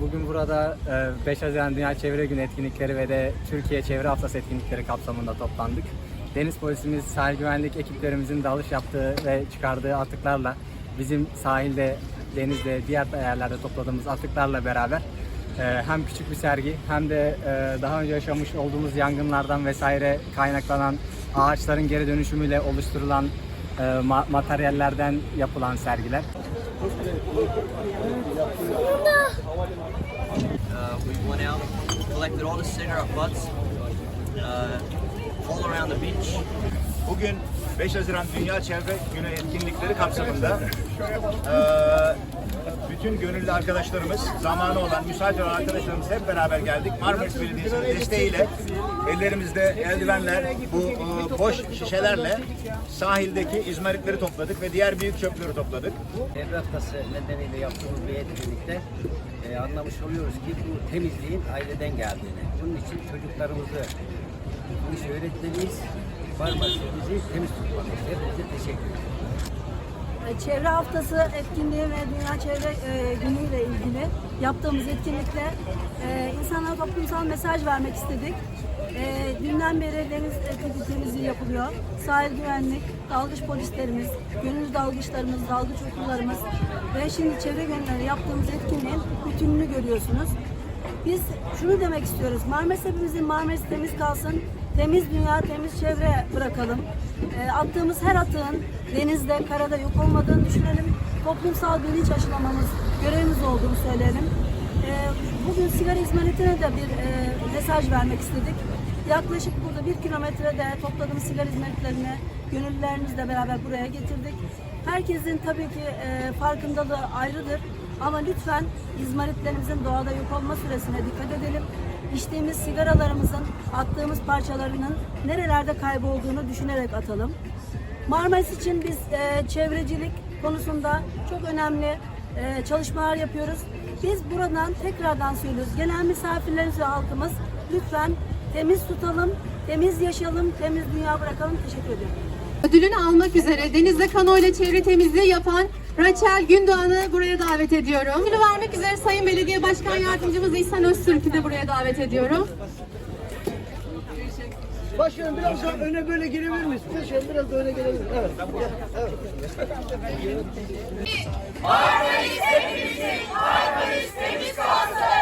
Bugün burada e, 5 Haziran Dünya Çevre Günü etkinlikleri ve de Türkiye Çevre Haftası etkinlikleri kapsamında toplandık. Deniz polisimiz, sahil güvenlik ekiplerimizin dalış yaptığı ve çıkardığı atıklarla bizim sahilde, denizde, diğer yerlerde topladığımız atıklarla beraber e, hem küçük bir sergi hem de e, daha önce yaşamış olduğumuz yangınlardan vesaire kaynaklanan ağaçların geri dönüşümüyle oluşturulan e, ma- materyallerden yapılan sergiler. Uh, we went out, collected all the cigarette butts. Uh, all around the beach. Bugün 5 Haziran Dünya Çevre Günü etkinlikleri kapsamında bütün gönüllü arkadaşlarımız, zamanı olan, müsait olan arkadaşlarımız hep beraber geldik. Marmaris Belediyesi'nin desteğiyle ellerimizde eldivenler, bu boş şişelerle sahildeki izmaritleri topladık ve diğer büyük çöpleri topladık. Çevre haftası nedeniyle yaptığımız bir etkinlikte anlamış oluyoruz ki bu temizliğin aileden geldiğini. Bunun için çocuklarımızı bu işi öğretmeliyiz. Marmaris'i bizi temiz tutmalıyız. Hepinize teşekkür ederim. Çevre Haftası etkinliği ve Dünya Çevre e, Günü ile ilgili yaptığımız etkinlikte e, insanlara toplumsal mesaj vermek istedik. E, dünden beri deniz etiket temizliği yapılıyor. Sahil güvenlik, dalgıç polislerimiz, gönüllü dalgıçlarımız, dalgıç okullarımız ve şimdi çevre günleri yaptığımız etkinliğin bütününü görüyorsunuz. Biz şunu demek istiyoruz. Marmaris hepimizin Marmaris temiz kalsın. Temiz dünya, temiz çevre bırakalım. E, attığımız her atığın denizde, karada yok olmadığını düşünelim. Toplumsal bilinç aşılamamız görevimiz olduğunu söyleyelim. E, bugün sigara izmaritine de bir e, mesaj vermek istedik. Yaklaşık burada bir kilometrede topladığımız sigara izmaritlerini gönüllülerimizle beraber buraya getirdik. Herkesin tabii ki e, farkındalığı ayrıdır. Ama lütfen izmaritlerimizin doğada yok olma süresine dikkat edelim. İçtiğimiz sigaralarımızın, attığımız parçalarının nerelerde kaybolduğunu düşünerek atalım. Marmaris için biz e, çevrecilik konusunda çok önemli e, çalışmalar yapıyoruz. Biz buradan tekrardan söylüyoruz. Gelen misafirlerimiz ve halkımız lütfen temiz tutalım, temiz yaşayalım, temiz dünya bırakalım. Teşekkür ediyorum. Ödülünü almak üzere denizde kano ile çevre temizliği yapan Raçel Gündoğan'ı buraya davet ediyorum. Ödülü vermek üzere Sayın Belediye Başkan Yardımcımız İhsan Öztürk'ü de buraya davet ediyorum. Başkanım biraz daha öne böyle gelebilir miyiz? Başkanım biraz da öne gelebilir miyiz? Evet. evet. Organize bizi, şey, organize bizi kalsın.